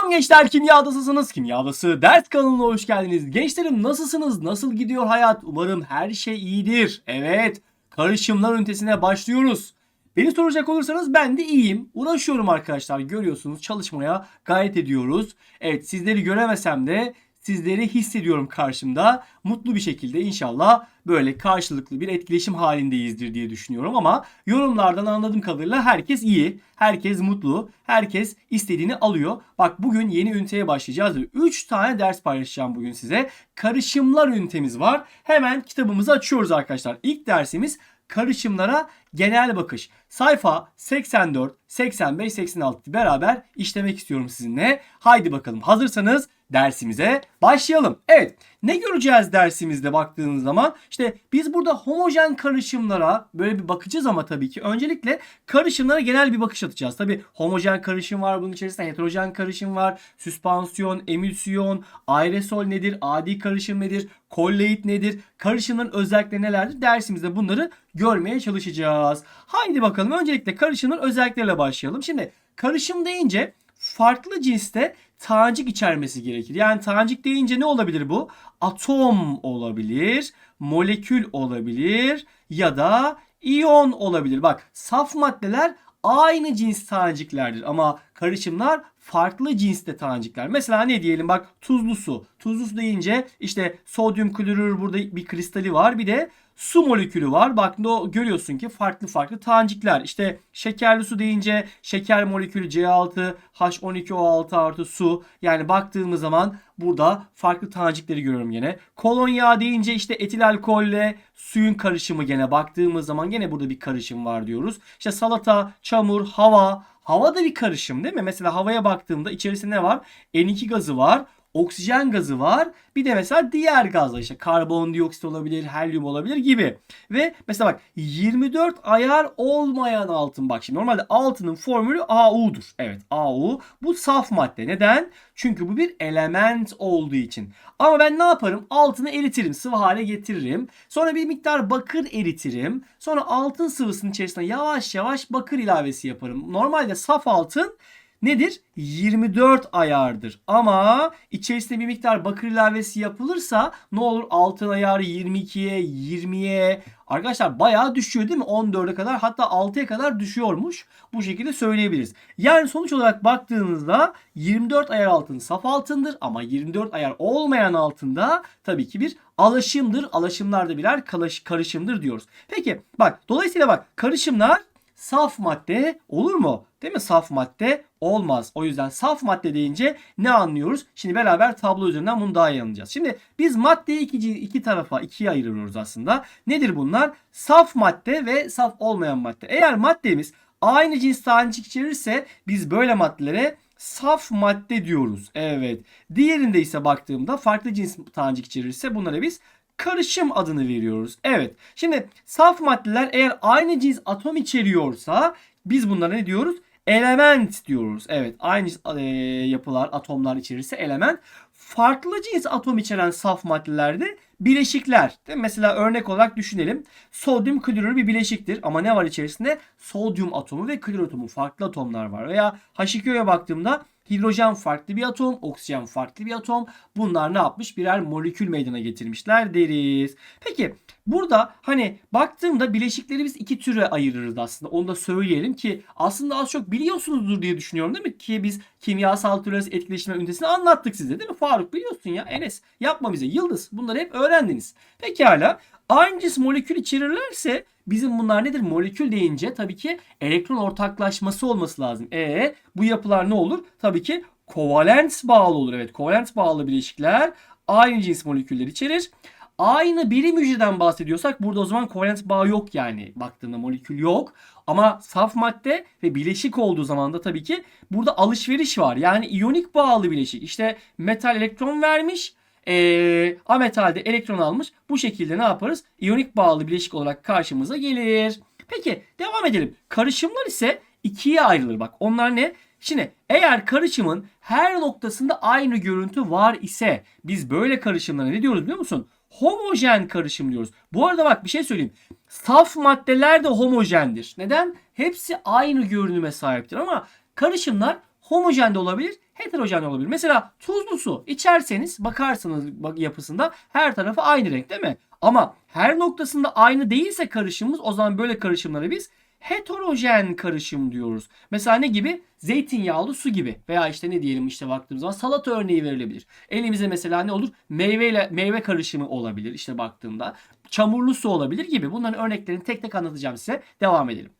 Selam gençler kimyadasısınız. Kimyadası ders kanalına hoş geldiniz. Gençlerim nasılsınız? Nasıl gidiyor hayat? Umarım her şey iyidir. Evet karışımlar ünitesine başlıyoruz. Beni soracak olursanız ben de iyiyim. Uğraşıyorum arkadaşlar. Görüyorsunuz çalışmaya gayret ediyoruz. Evet sizleri göremesem de sizleri hissediyorum karşımda. Mutlu bir şekilde inşallah böyle karşılıklı bir etkileşim halindeyizdir diye düşünüyorum ama yorumlardan anladığım kadarıyla herkes iyi, herkes mutlu, herkes istediğini alıyor. Bak bugün yeni üniteye başlayacağız. 3 tane ders paylaşacağım bugün size. Karışımlar ünitemiz var. Hemen kitabımızı açıyoruz arkadaşlar. İlk dersimiz karışımlara genel bakış. Sayfa 84, 85, 86 beraber işlemek istiyorum sizinle. Haydi bakalım hazırsanız dersimize başlayalım. Evet ne göreceğiz dersimizde baktığınız zaman? İşte biz burada homojen karışımlara böyle bir bakacağız ama tabii ki öncelikle karışımlara genel bir bakış atacağız. Tabii homojen karışım var bunun içerisinde heterojen karışım var. Süspansiyon, emülsiyon, aerosol nedir? Adi karışım nedir? Kolloid nedir? Karışımların özellikleri nelerdir? Dersimizde bunları görmeye çalışacağız. Haydi bakalım öncelikle karışımın özellikleriyle başlayalım. Şimdi karışım deyince farklı cinste tanecik içermesi gerekir. Yani tanecik deyince ne olabilir bu? Atom olabilir, molekül olabilir ya da iyon olabilir. Bak saf maddeler aynı cins taneciklerdir ama karışımlar farklı cinste tanecikler. Mesela ne diyelim bak tuzlu su. Tuzlu su deyince işte sodyum klorür burada bir kristali var. Bir de su molekülü var. Bak no, görüyorsun ki farklı farklı tanecikler. İşte şekerli su deyince şeker molekülü C6, H12O6 artı su. Yani baktığımız zaman burada farklı tanecikleri görüyorum yine. Kolonya deyince işte etil alkolle suyun karışımı gene baktığımız zaman gene burada bir karışım var diyoruz. İşte salata, çamur, hava. Hava da bir karışım değil mi? Mesela havaya baktığımda içerisinde ne var? N2 gazı var oksijen gazı var. Bir de mesela diğer gazlar işte karbondioksit olabilir, helyum olabilir gibi. Ve mesela bak 24 ayar olmayan altın bak şimdi normalde altının formülü AU'dur. Evet AU bu saf madde. Neden? Çünkü bu bir element olduğu için. Ama ben ne yaparım? Altını eritirim, sıvı hale getiririm. Sonra bir miktar bakır eritirim. Sonra altın sıvısının içerisine yavaş yavaş bakır ilavesi yaparım. Normalde saf altın nedir? 24 ayardır. Ama içerisinde bir miktar bakır ilavesi yapılırsa ne olur altın ayarı 22'ye, 20'ye arkadaşlar bayağı düşüyor değil mi? 14'e kadar hatta 6'ya kadar düşüyormuş. Bu şekilde söyleyebiliriz. Yani sonuç olarak baktığınızda 24 ayar altın saf altındır ama 24 ayar olmayan altında tabii ki bir alaşımdır. Alaşımlar da birer karışımdır diyoruz. Peki bak dolayısıyla bak karışımlar saf madde olur mu? Değil mi? Saf madde olmaz. O yüzden saf madde deyince ne anlıyoruz? Şimdi beraber tablo üzerinden bunu daha iyi anlayacağız. Şimdi biz maddeyi iki, iki tarafa ikiye ayırıyoruz aslında. Nedir bunlar? Saf madde ve saf olmayan madde. Eğer maddemiz aynı cins tanecik içerirse biz böyle maddelere saf madde diyoruz. Evet. Diğerinde ise baktığımda farklı cins tanecik içerirse bunlara biz karışım adını veriyoruz. Evet. Şimdi saf maddeler eğer aynı cins atom içeriyorsa biz bunlara ne diyoruz? Element diyoruz. Evet aynı e, yapılar atomlar içerirse element. Farklı cins atom içeren saf maddelerde bileşikler. Değil? Mesela örnek olarak düşünelim. Sodyum klorür bir bileşiktir ama ne var içerisinde? Sodyum atomu ve klor atomu farklı atomlar var. Veya H2O'ya baktığımda Hidrojen farklı bir atom, oksijen farklı bir atom. Bunlar ne yapmış? Birer molekül meydana getirmişler deriz. Peki burada hani baktığımda bileşikleri biz iki türe ayırırız aslında. Onu da söyleyelim ki aslında az çok biliyorsunuzdur diye düşünüyorum değil mi? Ki biz kimyasal türler etkileşme ünitesini anlattık size değil mi? Faruk biliyorsun ya Enes yapma bize Yıldız bunları hep öğrendiniz. Pekala aynı cins molekül içerirlerse bizim bunlar nedir? Molekül deyince tabii ki elektron ortaklaşması olması lazım. E bu yapılar ne olur? Tabii ki kovalent bağlı olur. Evet kovalent bağlı bileşikler aynı cins moleküller içerir. Aynı birim hücreden bahsediyorsak burada o zaman kovalent bağ yok yani. Baktığında molekül yok. Ama saf madde ve bileşik olduğu zaman da tabii ki burada alışveriş var. Yani iyonik bağlı bileşik. İşte metal elektron vermiş e, ametalde elektron almış. Bu şekilde ne yaparız? İyonik bağlı bileşik olarak karşımıza gelir. Peki devam edelim. Karışımlar ise ikiye ayrılır. Bak onlar ne? Şimdi eğer karışımın her noktasında aynı görüntü var ise biz böyle karışımlara ne diyoruz biliyor musun? Homojen karışım diyoruz. Bu arada bak bir şey söyleyeyim. Saf maddeler de homojendir. Neden? Hepsi aynı görünüme sahiptir ama karışımlar homojen de olabilir, heterojen olabilir. Mesela tuzlu su içerseniz bakarsınız bak yapısında her tarafı aynı renk değil mi? Ama her noktasında aynı değilse karışımımız o zaman böyle karışımlara biz heterojen karışım diyoruz. Mesela ne gibi? Zeytinyağlı su gibi veya işte ne diyelim işte baktığımız zaman salata örneği verilebilir. Elimize mesela ne olur? Meyveyle meyve karışımı olabilir işte baktığımda. Çamurlu su olabilir gibi. Bunların örneklerini tek tek anlatacağım size. Devam edelim.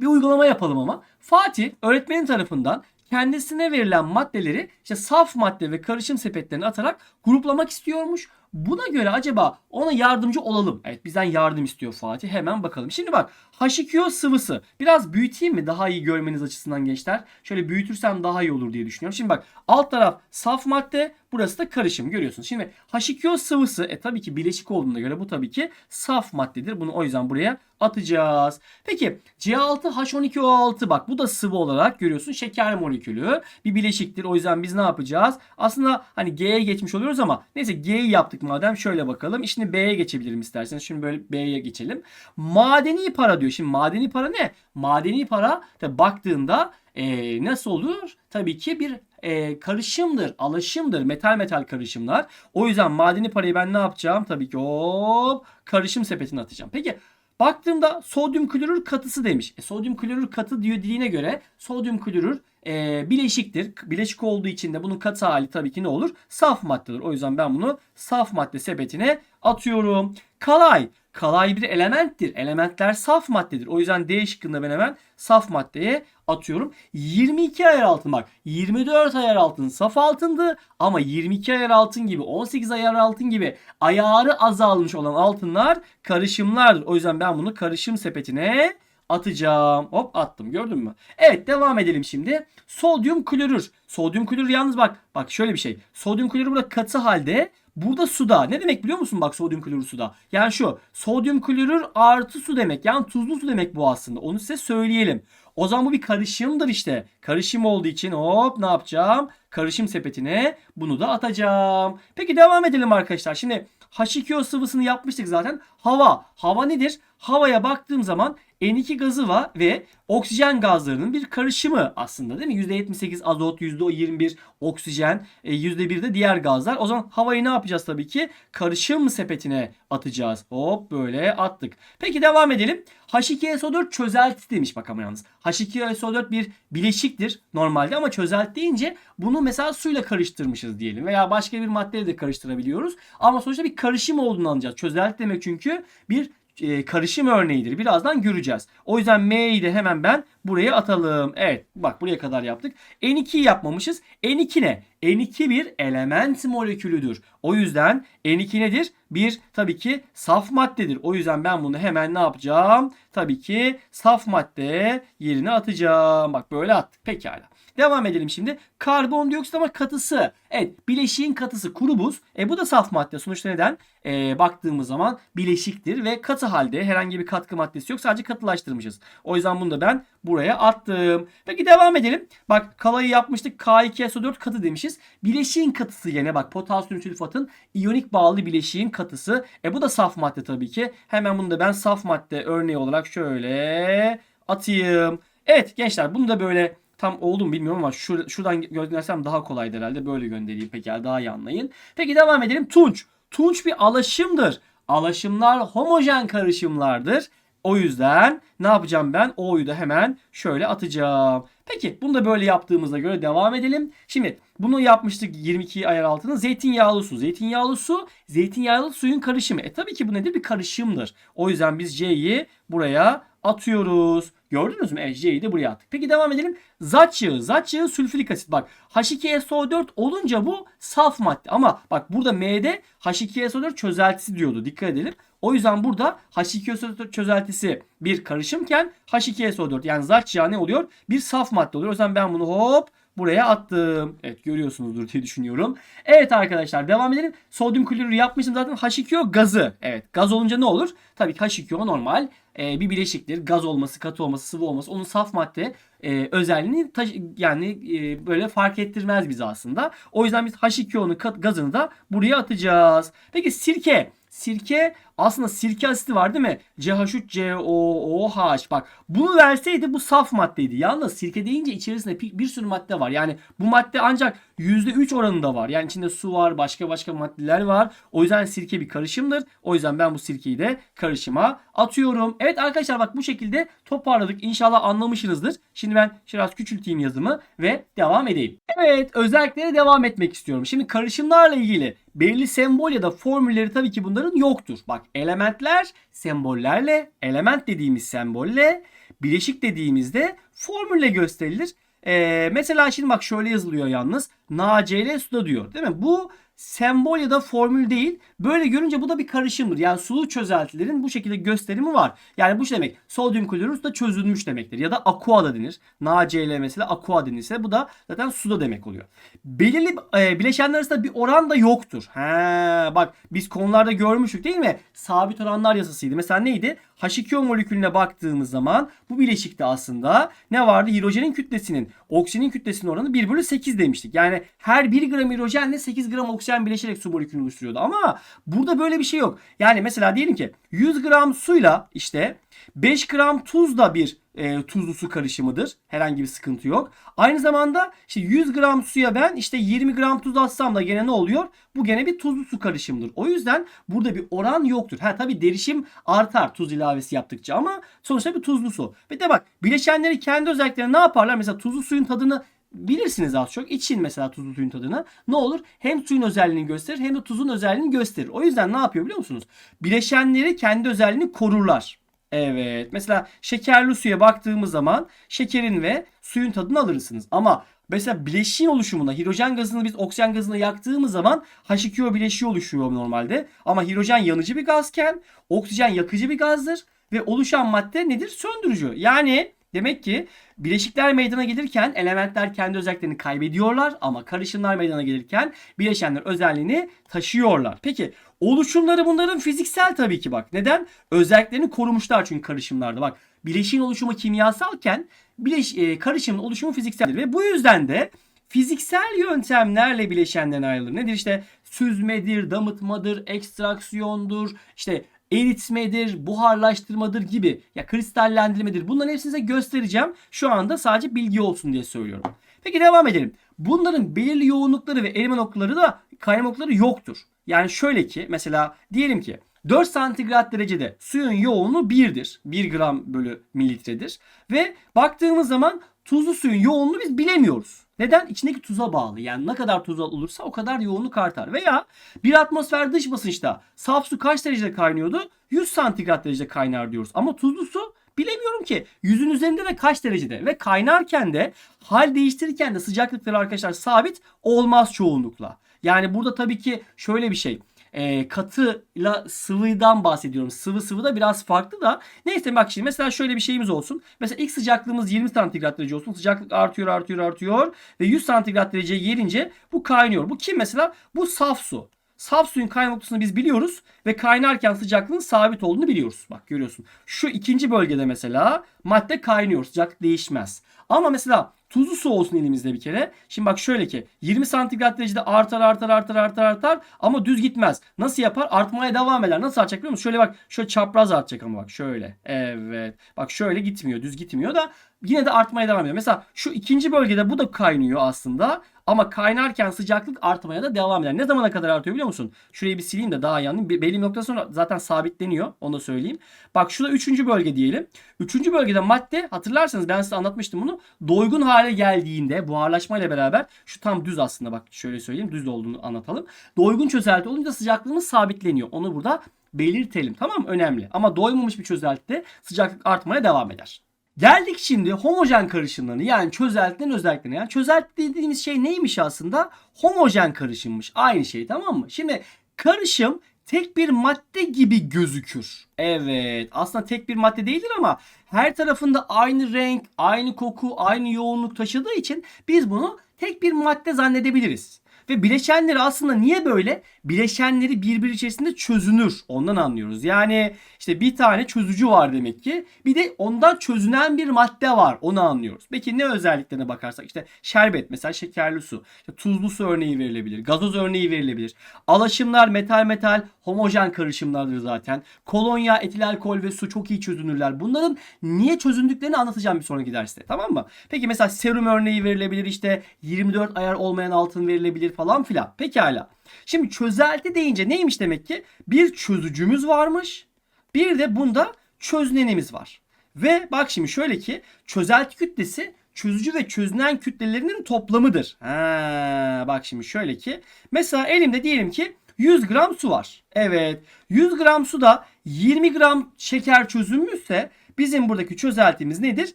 Bir uygulama yapalım ama. Fatih öğretmenin tarafından kendisine verilen maddeleri işte saf madde ve karışım sepetlerine atarak gruplamak istiyormuş. Buna göre acaba ona yardımcı olalım. Evet bizden yardım istiyor Fatih. Hemen bakalım. Şimdi bak H2O sıvısı. Biraz büyüteyim mi daha iyi görmeniz açısından gençler? Şöyle büyütürsem daha iyi olur diye düşünüyorum. Şimdi bak alt taraf saf madde. Burası da karışım görüyorsunuz. Şimdi H2O sıvısı e tabii ki bileşik olduğuna göre bu tabii ki saf maddedir. Bunu o yüzden buraya atacağız. Peki C6H12O6 bak bu da sıvı olarak görüyorsun şeker molekülü bir bileşiktir. O yüzden biz ne yapacağız? Aslında hani G'ye geçmiş oluyoruz ama neyse G'yi yaptık madem şöyle bakalım. Şimdi B'ye geçebilirim isterseniz. Şimdi böyle B'ye geçelim. Madeni para diyor. Şimdi madeni para ne? Madeni para baktığında e, nasıl olur? Tabii ki bir e, karışımdır, alaşımdır, metal metal karışımlar. O yüzden madeni parayı ben ne yapacağım? Tabii ki hop karışım sepetine atacağım. Peki baktığımda sodyum klorür katısı demiş. E, sodyum klorür katı diyor dediğine göre sodyum klorür e, bileşiktir. Bileşik olduğu için de bunun katı hali tabii ki ne olur? Saf maddedir. O yüzden ben bunu saf madde sepetine atıyorum. Kalay. Kalay bir elementtir. Elementler saf maddedir. O yüzden D şıkkında ben hemen saf maddeye atıyorum. 22 ayar altın bak. 24 ayar altın saf altındı ama 22 ayar altın gibi 18 ayar altın gibi ayarı azalmış olan altınlar karışımlardır. O yüzden ben bunu karışım sepetine atacağım. Hop attım gördün mü? Evet devam edelim şimdi. Sodyum klorür. Sodyum klorür yalnız bak bak şöyle bir şey. Sodyum klorür burada katı halde Burada suda. Ne demek biliyor musun bak sodyum klorür suda? Yani şu sodyum klorür artı su demek. Yani tuzlu su demek bu aslında. Onu size söyleyelim. O zaman bu bir karışımdır işte. Karışım olduğu için hop ne yapacağım? Karışım sepetine bunu da atacağım. Peki devam edelim arkadaşlar. Şimdi H2O sıvısını yapmıştık zaten. Hava. Hava nedir? Havaya baktığım zaman N2 gazı var ve oksijen gazlarının bir karışımı aslında değil mi? %78 azot, %21 oksijen, %1 de diğer gazlar. O zaman havayı ne yapacağız tabii ki? Karışım sepetine atacağız. Hop böyle attık. Peki devam edelim. H2SO4 çözelti demiş bak ama yalnız. H2SO4 bir bileşiktir normalde ama çözelti deyince bunu mesela suyla karıştırmışız diyelim. Veya başka bir maddeyle de karıştırabiliyoruz. Ama sonuçta bir karışım olduğunu anlayacağız. Çözelti demek çünkü bir e, karışım örneğidir. Birazdan göreceğiz. O yüzden M'yi de hemen ben buraya atalım. Evet bak buraya kadar yaptık. N2'yi yapmamışız. N2 ne? N2 bir element molekülüdür. O yüzden N2 nedir? Bir tabii ki saf maddedir. O yüzden ben bunu hemen ne yapacağım? Tabii ki saf madde yerine atacağım. Bak böyle attık. Pekala. Devam edelim şimdi. Karbondioksit ama katısı. Evet bileşiğin katısı kuru buz. E bu da saf madde. Sonuçta neden? E, baktığımız zaman bileşiktir ve katı halde herhangi bir katkı maddesi yok. Sadece katılaştırmışız. O yüzden bunu da ben buraya attım. Peki devam edelim. Bak kalayı yapmıştık. K2SO4 katı demişiz. Bileşiğin katısı yine bak potasyum sülfatın iyonik bağlı bileşiğin katısı. E bu da saf madde tabii ki. Hemen bunu da ben saf madde örneği olarak şöyle atayım. Evet gençler bunu da böyle tam oldu mu bilmiyorum ama şur şuradan göndersem daha kolaydır herhalde. Böyle göndereyim peki daha iyi anlayın. Peki devam edelim. Tunç. Tunç bir alaşımdır. Alaşımlar homojen karışımlardır. O yüzden ne yapacağım ben? O'yu da hemen şöyle atacağım. Peki bunu da böyle yaptığımıza göre devam edelim. Şimdi bunu yapmıştık 22 ayar altına. Zeytinyağlı su. Zeytinyağlı su zeytinyağlı suyun karışımı. E tabii ki bu nedir? Bir karışımdır. O yüzden biz C'yi buraya atıyoruz. Gördünüz mü? Evet de buraya attık. Peki devam edelim. Zat yağı. Zat yağı sülfürik asit. Bak H2SO4 olunca bu saf madde. Ama bak burada M'de H2SO4 çözeltisi diyordu. Dikkat edelim. O yüzden burada H2SO4 çözeltisi bir karışımken H2SO4 yani zat yağı ne oluyor? Bir saf madde oluyor. O yüzden ben bunu hop buraya attım. Evet görüyorsunuzdur diye düşünüyorum. Evet arkadaşlar devam edelim. Sodyum klorürü yapmıştım zaten H2O gazı. Evet gaz olunca ne olur? Tabii ki H2O normal e, bir bileşiktir. Gaz olması, katı olması, sıvı olması onun saf madde e, özelliğini yani e, böyle fark ettirmez bize aslında. O yüzden biz H2O'nun gazını da buraya atacağız. Peki sirke. Sirke aslında sirke asidi var değil mi? CH3COOH. Bak bunu verseydi bu saf maddeydi. Yalnız sirke deyince içerisinde bir, sürü madde var. Yani bu madde ancak %3 oranında var. Yani içinde su var, başka başka maddeler var. O yüzden sirke bir karışımdır. O yüzden ben bu sirkeyi de karışıma atıyorum. Evet arkadaşlar bak bu şekilde toparladık. İnşallah anlamışsınızdır. Şimdi ben biraz küçülteyim yazımı ve devam edeyim. Evet özelliklere devam etmek istiyorum. Şimdi karışımlarla ilgili belirli sembol ya da formülleri tabii ki bunların yoktur. Bak elementler sembollerle, element dediğimiz sembolle, bileşik dediğimizde formülle gösterilir. Ee, mesela şimdi bak şöyle yazılıyor yalnız. NaCl suda diyor değil mi? Bu sembol ya da formül değil. Böyle görünce bu da bir karışımdır. Yani sulu çözeltilerin bu şekilde gösterimi var. Yani bu şey demek. Sodyum klorür da çözülmüş demektir. Ya da aqua da denir. NaCl mesela aqua denirse bu da zaten suda demek oluyor. Belirli e, bileşenler arasında bir oran da yoktur. He, bak biz konularda görmüştük değil mi? Sabit oranlar yasasıydı. Mesela neydi? H2O molekülüne baktığımız zaman bu bileşikte aslında ne vardı? Hidrojenin kütlesinin oksijenin kütlesinin oranı 1 bölü 8 demiştik. Yani her 1 gram hidrojenle 8 gram oksijen bileşerek su molekülünü oluşturuyordu. Ama burada böyle bir şey yok. Yani mesela diyelim ki 100 gram suyla işte 5 gram tuz da bir e, tuzlu su karışımıdır. Herhangi bir sıkıntı yok. Aynı zamanda işte 100 gram suya ben işte 20 gram tuz atsam da gene ne oluyor? Bu gene bir tuzlu su karışımıdır. O yüzden burada bir oran yoktur. Ha tabii derişim artar tuz ilavesi yaptıkça ama sonuçta bir tuzlu su. Ve de bak bileşenleri kendi özelliklerine ne yaparlar? Mesela tuzlu suyun tadını bilirsiniz az çok. İçin mesela tuzlu suyun tadını. Ne olur? Hem suyun özelliğini gösterir hem de tuzun özelliğini gösterir. O yüzden ne yapıyor biliyor musunuz? Bileşenleri kendi özelliğini korurlar. Evet. Mesela şekerli suya baktığımız zaman şekerin ve suyun tadını alırsınız. Ama mesela bileşiğin oluşumunda hidrojen gazını biz oksijen gazına yaktığımız zaman H2O bileşiği oluşuyor normalde. Ama hidrojen yanıcı bir gazken oksijen yakıcı bir gazdır ve oluşan madde nedir? Söndürücü. Yani Demek ki bileşikler meydana gelirken elementler kendi özelliklerini kaybediyorlar ama karışımlar meydana gelirken bileşenler özelliğini taşıyorlar. Peki oluşumları bunların fiziksel tabii ki bak. Neden? Özelliklerini korumuşlar çünkü karışımlarda. Bak bileşiğin oluşumu kimyasalken bileş, e, karışımın oluşumu fizikseldir ve bu yüzden de fiziksel yöntemlerle bileşenden ayrılır. Nedir işte süzmedir, damıtmadır, ekstraksiyondur, işte eritmedir, buharlaştırmadır gibi ya kristallendirmedir. Bunların hepsini size göstereceğim. Şu anda sadece bilgi olsun diye söylüyorum. Peki devam edelim. Bunların belirli yoğunlukları ve erime noktaları da kaynama noktaları yoktur. Yani şöyle ki mesela diyelim ki 4 santigrat derecede suyun yoğunluğu 1'dir. 1 gram bölü mililitredir. Ve baktığımız zaman tuzlu suyun yoğunluğunu biz bilemiyoruz. Neden? İçindeki tuza bağlı. Yani ne kadar tuz olursa o kadar yoğunluk artar. Veya bir atmosfer dış basınçta saf su kaç derecede kaynıyordu? 100 santigrat derecede kaynar diyoruz. Ama tuzlu su bilemiyorum ki. Yüzün üzerinde de kaç derecede? Ve kaynarken de hal değiştirirken de sıcaklıkları arkadaşlar sabit olmaz çoğunlukla. Yani burada tabii ki şöyle bir şey e, katıyla sıvıdan bahsediyorum. Sıvı sıvı da biraz farklı da. Neyse bak şimdi mesela şöyle bir şeyimiz olsun. Mesela ilk sıcaklığımız 20 santigrat derece olsun. Sıcaklık artıyor artıyor artıyor. Ve 100 santigrat dereceye gelince bu kaynıyor. Bu kim mesela? Bu saf su. Saf suyun kaynak noktasını biz biliyoruz ve kaynarken sıcaklığın sabit olduğunu biliyoruz. Bak görüyorsun. Şu ikinci bölgede mesela madde kaynıyor. Sıcaklık değişmez. Ama mesela tuzlu su olsun elimizde bir kere. Şimdi bak şöyle ki 20 santigrat derecede artar artar artar artar artar ama düz gitmez. Nasıl yapar? Artmaya devam eder. Nasıl artacak biliyor musun? Şöyle bak şöyle çapraz artacak ama bak şöyle. Evet. Bak şöyle gitmiyor. Düz gitmiyor da yine de artmaya devam ediyor. Mesela şu ikinci bölgede bu da kaynıyor aslında. Ama kaynarken sıcaklık artmaya da devam eder. Ne zamana kadar artıyor biliyor musun? Şurayı bir sileyim de daha iyi anlayayım. Belli bir nokta sonra zaten sabitleniyor. Onu da söyleyeyim. Bak şurada üçüncü bölge diyelim. Üçüncü bölgede madde hatırlarsanız ben size anlatmıştım bunu. Doygun hale geldiğinde buharlaşmayla beraber şu tam düz aslında bak şöyle söyleyeyim. Düz olduğunu anlatalım. Doygun çözelti olunca sıcaklığımız sabitleniyor. Onu burada belirtelim. Tamam mı? Önemli. Ama doymamış bir çözeltide sıcaklık artmaya devam eder. Geldik şimdi homojen karışımlarını yani çözeltilerin özelliklerine. Yani çözelti dediğimiz şey neymiş aslında? Homojen karışımmış. Aynı şey tamam mı? Şimdi karışım tek bir madde gibi gözükür. Evet aslında tek bir madde değildir ama her tarafında aynı renk, aynı koku, aynı yoğunluk taşıdığı için biz bunu tek bir madde zannedebiliriz. Ve bileşenleri aslında niye böyle? Bileşenleri birbiri içerisinde çözünür. Ondan anlıyoruz. Yani işte bir tane çözücü var demek ki. Bir de ondan çözünen bir madde var. Onu anlıyoruz. Peki ne özelliklerine bakarsak işte şerbet mesela şekerli su. İşte tuzlu su örneği verilebilir. Gazoz örneği verilebilir. Alaşımlar metal metal homojen karışımlardır zaten. Kolonya, etil alkol ve su çok iyi çözünürler. Bunların niye çözündüklerini anlatacağım bir sonraki derste. Tamam mı? Peki mesela serum örneği verilebilir işte 24 ayar olmayan altın verilebilir falan filan. Pekala. Şimdi çözelti deyince neymiş demek ki? Bir çözücümüz varmış. Bir de bunda çöznenimiz var. Ve bak şimdi şöyle ki çözelti kütlesi çözücü ve çözünen kütlelerinin toplamıdır. Ha, bak şimdi şöyle ki mesela elimde diyelim ki 100 gram su var. Evet 100 gram suda 20 gram şeker çözünmüşse bizim buradaki çözeltimiz nedir?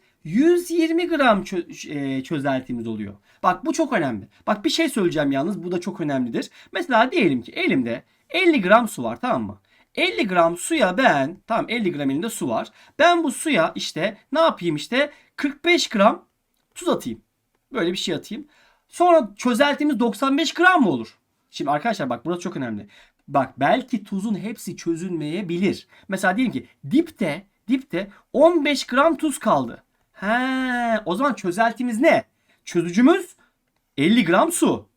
120 gram çö- e, çözeltimiz oluyor. Bak bu çok önemli. Bak bir şey söyleyeceğim yalnız bu da çok önemlidir. Mesela diyelim ki elimde 50 gram su var tamam mı? 50 gram suya ben tamam 50 gram elinde su var. Ben bu suya işte ne yapayım işte 45 gram tuz atayım. Böyle bir şey atayım. Sonra çözeltimiz 95 gram mı olur? Şimdi arkadaşlar bak burası çok önemli. Bak belki tuzun hepsi çözünmeyebilir. Mesela diyelim ki dipte dipte 15 gram tuz kaldı. He, o zaman çözeltimiz ne? Çözücümüz 50 gram su.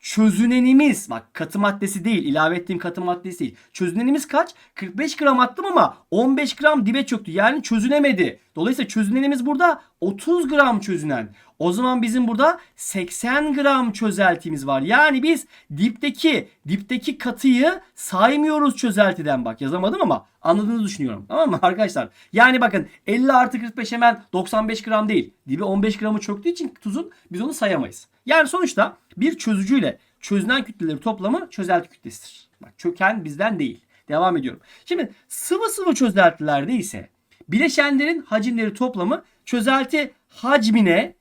Çözünenimiz bak katı maddesi değil ilave ettiğim katı maddesi değil. Çözünenimiz kaç? 45 gram attım ama 15 gram dibe çöktü. Yani çözünemedi. Dolayısıyla çözünenimiz burada 30 gram çözünen. O zaman bizim burada 80 gram çözeltimiz var. Yani biz dipteki dipteki katıyı saymıyoruz çözeltiden bak. Yazamadım ama anladığınızı düşünüyorum. Tamam mı arkadaşlar? Yani bakın 50 artı 45 hemen 95 gram değil. Dibe 15 gramı çöktüğü için tuzun biz onu sayamayız. Yani sonuçta bir çözücüyle çözünen kütleleri toplamı çözelti kütlesidir. Bak çöken bizden değil. Devam ediyorum. Şimdi sıvı sıvı çözeltilerde ise bileşenlerin hacimleri toplamı çözelti hacmine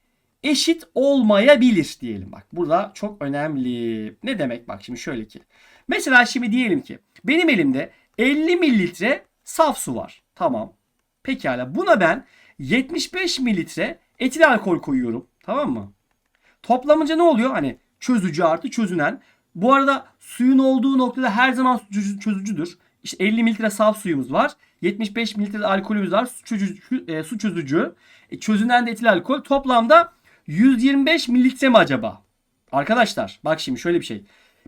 eşit olmayabilir diyelim. Bak burada çok önemli. Ne demek bak şimdi şöyle ki. Mesela şimdi diyelim ki benim elimde 50 mililitre saf su var. Tamam. Pekala buna ben 75 mililitre etil alkol koyuyorum. Tamam mı? Toplamınca ne oluyor? Hani çözücü artı çözünen. Bu arada suyun olduğu noktada her zaman çözü- çözücüdür. İşte 50 mililitre saf suyumuz var. 75 mililitre alkolümüz var. Su çözücü. e, su çözücü. E, çözünen de etil alkol. Toplamda 125 mililitre mi acaba? Arkadaşlar bak şimdi şöyle bir şey.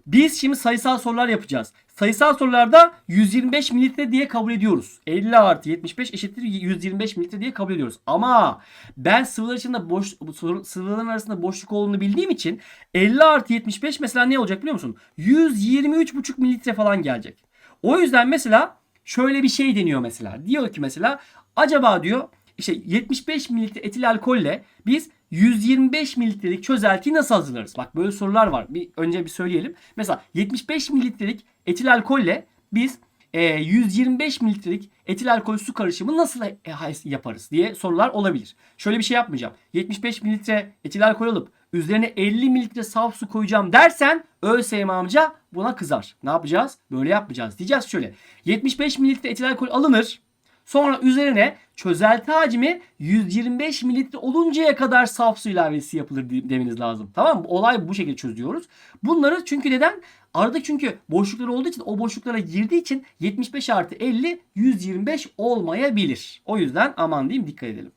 Biz şimdi sayısal sorular yapacağız. Sayısal sorularda 125 mililitre diye kabul ediyoruz. 50 artı 75 eşittir 125 mililitre diye kabul ediyoruz. Ama ben sıvılar içinde boş, sıvıların arasında boşluk olduğunu bildiğim için 50 artı 75 mesela ne olacak biliyor musun? 123,5 mililitre falan gelecek. O yüzden mesela şöyle bir şey deniyor mesela. Diyor ki mesela acaba diyor işte 75 mililitre etil alkolle biz 125 mililitrelik çözeltiyi nasıl hazırlarız? Bak böyle sorular var. Bir önce bir söyleyelim. Mesela 75 mililitrelik etil alkolle biz e, 125 mililitrelik etil alkol su karışımı nasıl e, yaparız diye sorular olabilir. Şöyle bir şey yapmayacağım. 75 mililitre etil alkol alıp üzerine 50 mililitre saf su koyacağım dersen ÖSYM amca buna kızar. Ne yapacağız? Böyle yapmayacağız. Diyeceğiz şöyle. 75 mililitre etil alkol alınır. Sonra üzerine çözelti hacmi 125 mililitre oluncaya kadar saf su ilavesi yapılır de- demeniz lazım. Tamam mı? Olay bu şekilde çözüyoruz. Bunları çünkü neden? Arada çünkü boşluklar olduğu için o boşluklara girdiği için 75 artı 50 125 olmayabilir. O yüzden aman diyeyim dikkat edelim.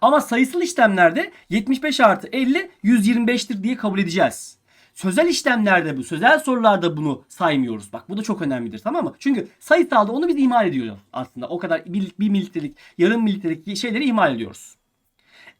Ama sayısal işlemlerde 75 artı 50 125'tir diye kabul edeceğiz. Sözel işlemlerde bu, sözel sorularda bunu saymıyoruz. Bak bu da çok önemlidir tamam mı? Çünkü sayısalda onu biz ihmal ediyoruz aslında. O kadar bir, bir mililitrelik, yarım mililitrelik şeyleri ihmal ediyoruz.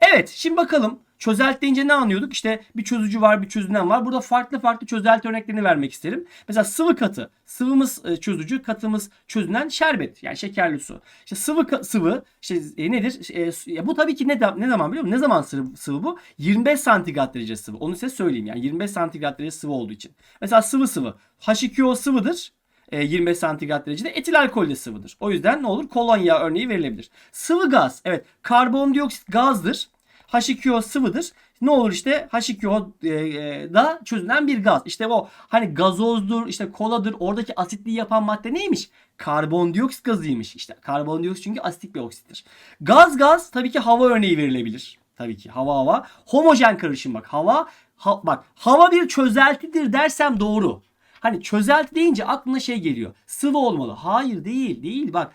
Evet şimdi bakalım çözelti deyince ne anlıyorduk? İşte bir çözücü var bir çözünen var. Burada farklı farklı çözelti örneklerini vermek isterim. Mesela sıvı katı. Sıvımız e, çözücü, katımız çözünen şerbet. Yani şekerli su. İşte sıvı sıvı işte e, nedir? E, bu tabii ki ne, ne zaman biliyor musun? Ne zaman sıvı, sıvı bu? 25 santigrat derece sıvı. Onu size söyleyeyim yani 25 santigrat derece sıvı olduğu için. Mesela sıvı sıvı. H2O sıvıdır. E, 25 santigrat derecede etil alkol de sıvıdır. O yüzden ne olur? Kolonya örneği verilebilir. Sıvı gaz. Evet karbondioksit gazdır. H2O sıvıdır. Ne olur işte H2O e, e, da çözünen bir gaz. İşte o hani gazozdur, işte koladır. Oradaki asitliği yapan madde neymiş? Karbondioksit gazıymış. İşte karbondioksit çünkü asitik bir oksittir. Gaz gaz tabii ki hava örneği verilebilir. Tabii ki hava hava. Homojen karışım bak. Hava ha- bak hava bir çözeltidir dersem doğru. Hani çözelti deyince aklına şey geliyor. Sıvı olmalı. Hayır değil. Değil. Bak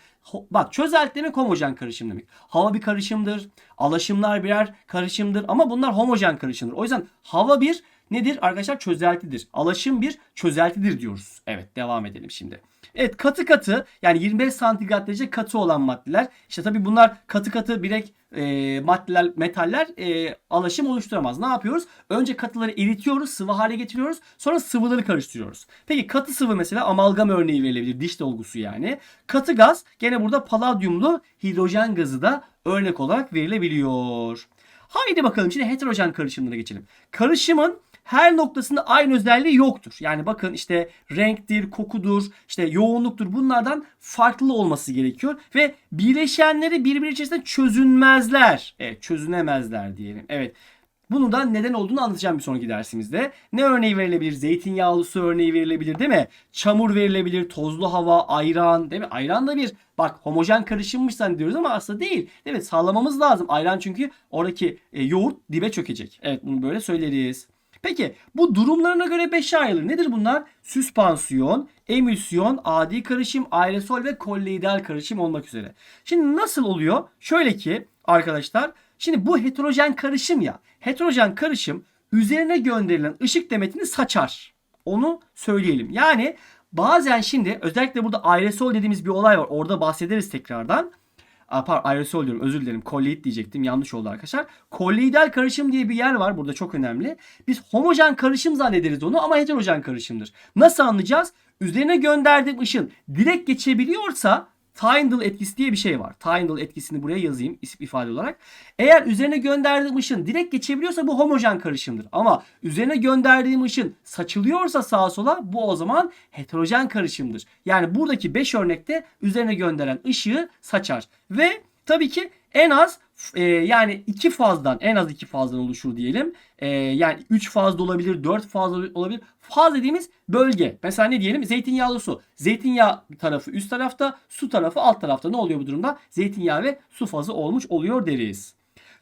bak çözelti demek homojen karışım demek. Hava bir karışımdır. Alaşımlar birer karışımdır ama bunlar homojen karışımdır. O yüzden hava bir nedir? Arkadaşlar çözeltidir. Alaşım bir çözeltidir diyoruz. Evet devam edelim şimdi. Evet katı katı yani 25 santigrat derece katı olan maddeler. İşte tabii bunlar katı katı birek e, maddeler, metaller e, alaşım oluşturamaz. Ne yapıyoruz? Önce katıları eritiyoruz, sıvı hale getiriyoruz. Sonra sıvıları karıştırıyoruz. Peki katı sıvı mesela amalgam örneği verilebilir. Diş dolgusu yani. Katı gaz gene burada paladyumlu hidrojen gazı da örnek olarak verilebiliyor. Haydi bakalım şimdi heterojen karışımlara geçelim. Karışımın her noktasında aynı özelliği yoktur. Yani bakın işte renktir, kokudur, işte yoğunluktur bunlardan farklı olması gerekiyor. Ve bileşenleri birbiri içerisinde çözünmezler. Evet çözünemezler diyelim. Evet bunu da neden olduğunu anlatacağım bir sonraki dersimizde. Ne örneği verilebilir? Zeytinyağlı su örneği verilebilir değil mi? Çamur verilebilir, tozlu hava, ayran değil mi? Ayran da bir bak homojen karışımmış zannediyoruz ama aslında değil. Değil mi? Sağlamamız lazım. Ayran çünkü oradaki e, yoğurt dibe çökecek. Evet bunu böyle söyleriz. Peki bu durumlarına göre 5'e ayrılır. Nedir bunlar? Süspansiyon, emülsiyon, adi karışım, aerosol ve kolloidal karışım olmak üzere. Şimdi nasıl oluyor? Şöyle ki arkadaşlar şimdi bu heterojen karışım ya. Heterojen karışım üzerine gönderilen ışık demetini saçar. Onu söyleyelim. Yani bazen şimdi özellikle burada aerosol dediğimiz bir olay var. Orada bahsederiz tekrardan. Aa, pardon aerosol diyorum özür dilerim. Kolloid diyecektim. Yanlış oldu arkadaşlar. Kolloidal karışım diye bir yer var. Burada çok önemli. Biz homojen karışım zannederiz onu ama heterojen karışımdır. Nasıl anlayacağız? Üzerine gönderdiğim ışın direkt geçebiliyorsa Tyndall etkisi diye bir şey var. Tyndall etkisini buraya yazayım isim ifade olarak. Eğer üzerine gönderdiğim ışın direkt geçebiliyorsa bu homojen karışımdır. Ama üzerine gönderdiğim ışın saçılıyorsa sağa sola bu o zaman heterojen karışımdır. Yani buradaki 5 örnekte üzerine gönderen ışığı saçar. Ve tabii ki en az e, yani iki fazdan en az iki fazdan oluşur diyelim. E, yani 3 fazla olabilir, 4 fazla olabilir. Faz dediğimiz bölge. Mesela ne diyelim? Zeytinyağlı su. Zeytinyağı tarafı üst tarafta, su tarafı alt tarafta. Ne oluyor bu durumda? Zeytinyağı ve su fazı olmuş oluyor deriz.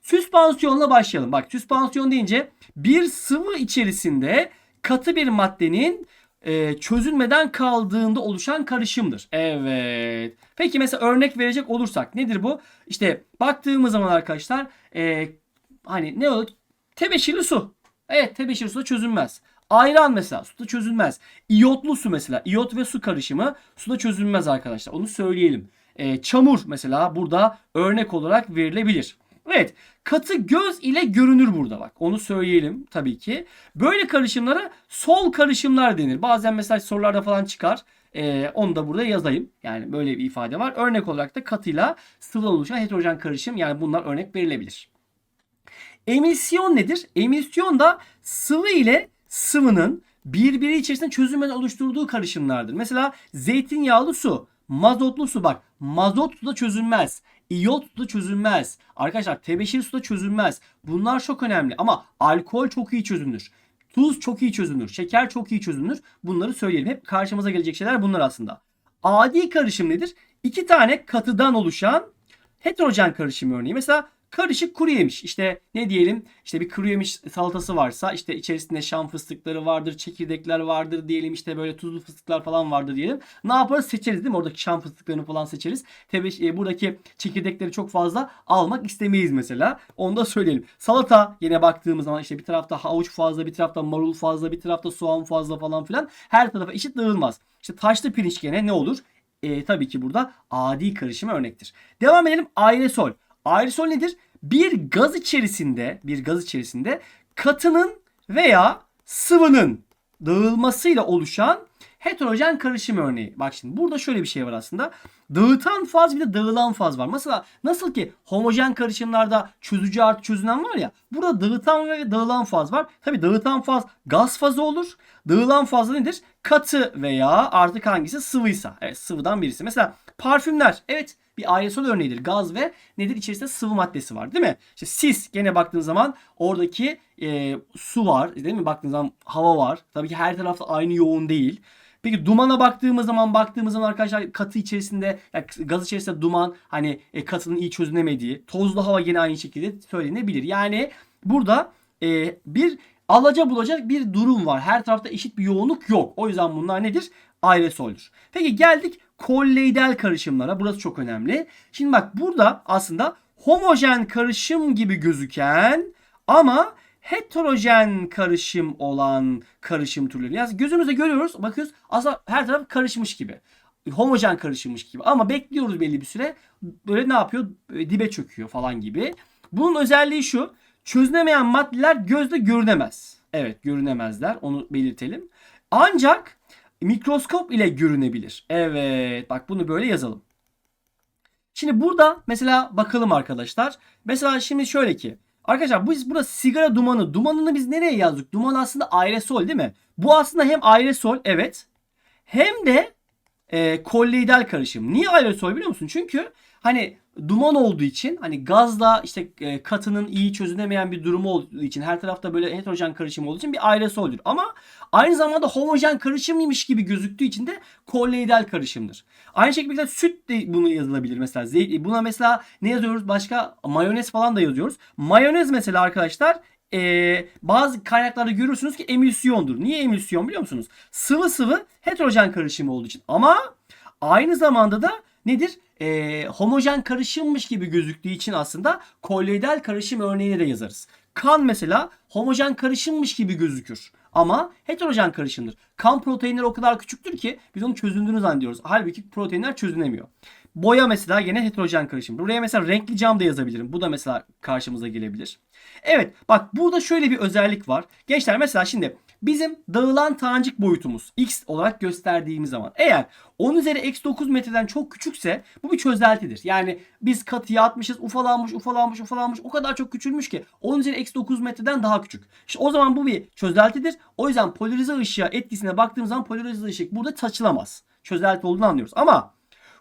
Süspansiyonla başlayalım. Bak süspansiyon deyince bir sıvı içerisinde katı bir maddenin e, çözülmeden kaldığında oluşan karışımdır. Evet. Peki mesela örnek verecek olursak nedir bu? İşte baktığımız zaman arkadaşlar e, hani ne olur? Tebeşirli su. Evet tebeşirli su da çözünmez. Ayran mesela suda çözülmez. İyotlu su mesela. İyot ve su karışımı suda çözülmez arkadaşlar. Onu söyleyelim. E, çamur mesela burada örnek olarak verilebilir. Evet katı göz ile görünür burada bak. Onu söyleyelim tabii ki. Böyle karışımlara sol karışımlar denir. Bazen mesela sorularda falan çıkar. Ee, onu da burada yazayım. Yani böyle bir ifade var. Örnek olarak da katıyla sıvı oluşan heterojen karışım. Yani bunlar örnek verilebilir. Emisyon nedir? Emisyon da sıvı ile sıvının birbiri içerisinde çözülmeden oluşturduğu karışımlardır. Mesela zeytinyağlı su, mazotlu su bak. Mazot da çözülmez. İyot su da çözülmez. Arkadaşlar tebeşir su da çözülmez. Bunlar çok önemli ama alkol çok iyi çözünür. Tuz çok iyi çözünür. Şeker çok iyi çözünür. Bunları söyleyelim. Hep karşımıza gelecek şeyler bunlar aslında. Adi karışım nedir? İki tane katıdan oluşan heterojen karışım örneği. Mesela karışık kuru yemiş. İşte ne diyelim işte bir kuru yemiş salatası varsa işte içerisinde şam fıstıkları vardır, çekirdekler vardır diyelim işte böyle tuzlu fıstıklar falan vardır diyelim. Ne yaparız? Seçeriz değil mi? Oradaki şam fıstıklarını falan seçeriz. Tabii e, buradaki çekirdekleri çok fazla almak istemeyiz mesela. Onu da söyleyelim. Salata yine baktığımız zaman işte bir tarafta havuç fazla, bir tarafta marul fazla, bir tarafta soğan fazla falan filan. Her tarafa eşit dağılmaz. İşte taşlı pirinç gene ne olur? E, tabii ki burada adi karışıma örnektir. Devam edelim. Aerosol. Aerosol nedir? Bir gaz içerisinde, bir gaz içerisinde katının veya sıvının dağılmasıyla oluşan heterojen karışım örneği. Bak şimdi burada şöyle bir şey var aslında. Dağıtan faz bir de dağılan faz var. Mesela nasıl ki homojen karışımlarda çözücü artı çözünen var ya. Burada dağıtan ve dağılan faz var. Tabi dağıtan faz gaz fazı olur. Dağılan faz nedir? Katı veya artık hangisi sıvıysa. Evet sıvıdan birisi. Mesela parfümler. Evet bir aerosol örneğidir. Gaz ve nedir? İçerisinde sıvı maddesi var değil mi? İşte sis gene baktığın zaman oradaki e, su var değil mi? Baktığın zaman hava var. Tabii ki her tarafta aynı yoğun değil. Peki dumana baktığımız zaman baktığımız zaman arkadaşlar katı içerisinde yani gaz içerisinde duman hani e, katının iyi çözünemediği tozlu hava yine aynı şekilde söylenebilir. Yani burada e, bir alaca bulacak bir durum var. Her tarafta eşit bir yoğunluk yok. O yüzden bunlar nedir? Aerosoldür. Peki geldik kolloidal karışımlara. Burası çok önemli. Şimdi bak burada aslında homojen karışım gibi gözüken ama heterojen karışım olan karışım türleri. Yani gözümüzde görüyoruz, bakıyoruz aslında her taraf karışmış gibi. Homojen karışmış gibi ama bekliyoruz belli bir süre. Böyle ne yapıyor? Dibe çöküyor falan gibi. Bunun özelliği şu. Çözünemeyen maddeler gözle görünemez. Evet görünemezler onu belirtelim. Ancak mikroskop ile görünebilir. Evet bak bunu böyle yazalım. Şimdi burada mesela bakalım arkadaşlar. Mesela şimdi şöyle ki. Arkadaşlar biz burada sigara dumanı. Dumanını biz nereye yazdık? Duman aslında aerosol değil mi? Bu aslında hem aerosol evet. Hem de e, kolloidal karışım. Niye aerosol biliyor musun? Çünkü hani duman olduğu için hani gazla işte e, katının iyi çözünemeyen bir durumu olduğu için her tarafta böyle heterojen karışım olduğu için bir aerosoldür. Ama aynı zamanda homojen karışımıymış gibi gözüktüğü için de kolloidal karışımdır. Aynı şekilde süt de bunu yazılabilir mesela. Zey- Buna mesela ne yazıyoruz? Başka mayonez falan da yazıyoruz. Mayonez mesela arkadaşlar e, bazı kaynaklarda görürsünüz ki emülsiyondur. Niye emülsiyon biliyor musunuz? Sıvı sıvı heterojen karışımı olduğu için. Ama aynı zamanda da nedir? E, homojen karışımmış gibi gözüktüğü için aslında kolloidal karışım örneğini de yazarız. Kan mesela homojen karışımmış gibi gözükür. Ama heterojen karışımdır. Kan proteinleri o kadar küçüktür ki biz onun çözündüğünü zannediyoruz. Halbuki proteinler çözünemiyor. Boya mesela yine heterojen karışım. Buraya mesela renkli cam da yazabilirim. Bu da mesela karşımıza gelebilir. Evet bak burada şöyle bir özellik var. Gençler mesela şimdi bizim dağılan tanecik boyutumuz x olarak gösterdiğimiz zaman eğer 10 üzeri eksi 9 metreden çok küçükse bu bir çözeltidir. Yani biz katıya atmışız ufalanmış ufalanmış ufalanmış o kadar çok küçülmüş ki 10 üzeri eksi 9 metreden daha küçük. İşte o zaman bu bir çözeltidir. O yüzden polarize ışığa etkisine baktığımız zaman polarize ışık burada saçılamaz. Çözelti olduğunu anlıyoruz. Ama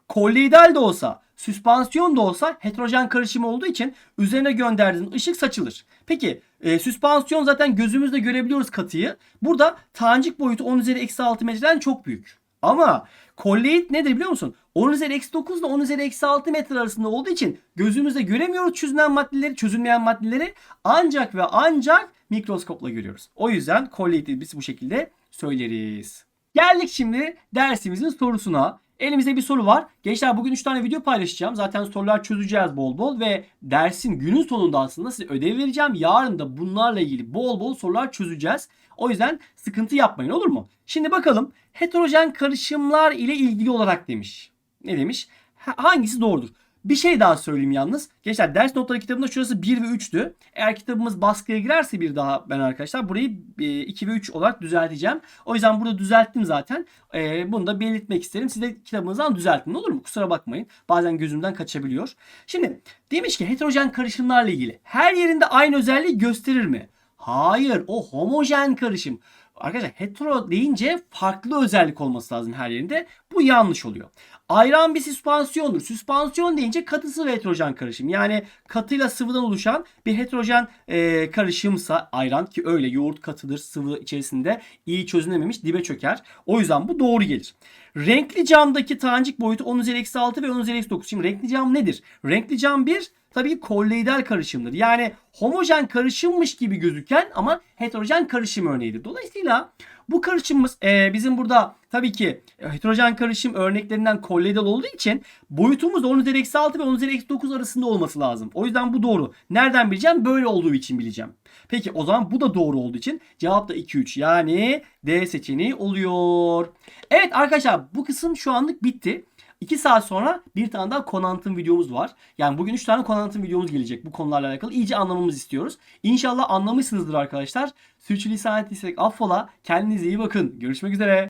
kolloidal de olsa, süspansiyon da olsa heterojen karışımı olduğu için üzerine gönderdiğin ışık saçılır. Peki e, süspansiyon zaten gözümüzle görebiliyoruz katıyı. Burada tanecik boyutu 10 üzeri eksi 6 metreden çok büyük. Ama kolloid nedir biliyor musun? 10 üzeri eksi 9 ile 10 üzeri eksi 6 metre arasında olduğu için gözümüzle göremiyoruz çözünen maddeleri, çözülmeyen maddeleri ancak ve ancak mikroskopla görüyoruz. O yüzden kolloidi biz bu şekilde söyleriz. Geldik şimdi dersimizin sorusuna. Elimizde bir soru var. Gençler bugün 3 tane video paylaşacağım. Zaten sorular çözeceğiz bol bol ve dersin günün sonunda aslında size ödev vereceğim. Yarın da bunlarla ilgili bol bol sorular çözeceğiz. O yüzden sıkıntı yapmayın olur mu? Şimdi bakalım heterojen karışımlar ile ilgili olarak demiş. Ne demiş? Ha- Hangisi doğrudur? Bir şey daha söyleyeyim yalnız. Gençler ders notları kitabında şurası 1 ve 3'tü. Eğer kitabımız baskıya girerse bir daha ben arkadaşlar burayı 2 ve 3 olarak düzelteceğim. O yüzden burada düzelttim zaten. E, bunu da belirtmek isterim. Siz de kitabınızdan düzeltin olur mu? Kusura bakmayın. Bazen gözümden kaçabiliyor. Şimdi demiş ki heterojen karışımlarla ilgili her yerinde aynı özelliği gösterir mi? Hayır o homojen karışım. Arkadaşlar hetero deyince farklı özellik olması lazım her yerinde. Bu yanlış oluyor. Ayran bir süspansiyondur. Süspansiyon deyince katısı ve heterojen karışım. Yani katıyla sıvıdan oluşan bir heterojen e, karışımsa ayran ki öyle yoğurt katıdır sıvı içerisinde iyi çözünememiş dibe çöker. O yüzden bu doğru gelir. Renkli camdaki tanecik boyutu 10 üzeri eksi 6 ve 10 üzeri eksi 9. Şimdi renkli cam nedir? Renkli cam bir tabii kolloidal karışımdır. Yani homojen karışımmış gibi gözüken ama heterojen karışım örneğidir. Dolayısıyla bu karışımımız e, bizim burada tabii ki heterojen karışım örneklerinden kolloidal olduğu için boyutumuz da 10 üzeri eksi 6 ve 10 üzeri eksi 9 arasında olması lazım. O yüzden bu doğru. Nereden bileceğim? Böyle olduğu için bileceğim. Peki o zaman bu da doğru olduğu için cevap da 2-3 yani D seçeneği oluyor. Evet arkadaşlar bu kısım şu anlık bitti. 2 saat sonra bir tane daha Konant'ın videomuz var. Yani bugün 3 tane Konant'ın videomuz gelecek bu konularla alakalı. İyice anlamamızı istiyoruz. İnşallah anlamışsınızdır arkadaşlar. Sürçülisan ettiysek affola. Kendinize iyi bakın. Görüşmek üzere.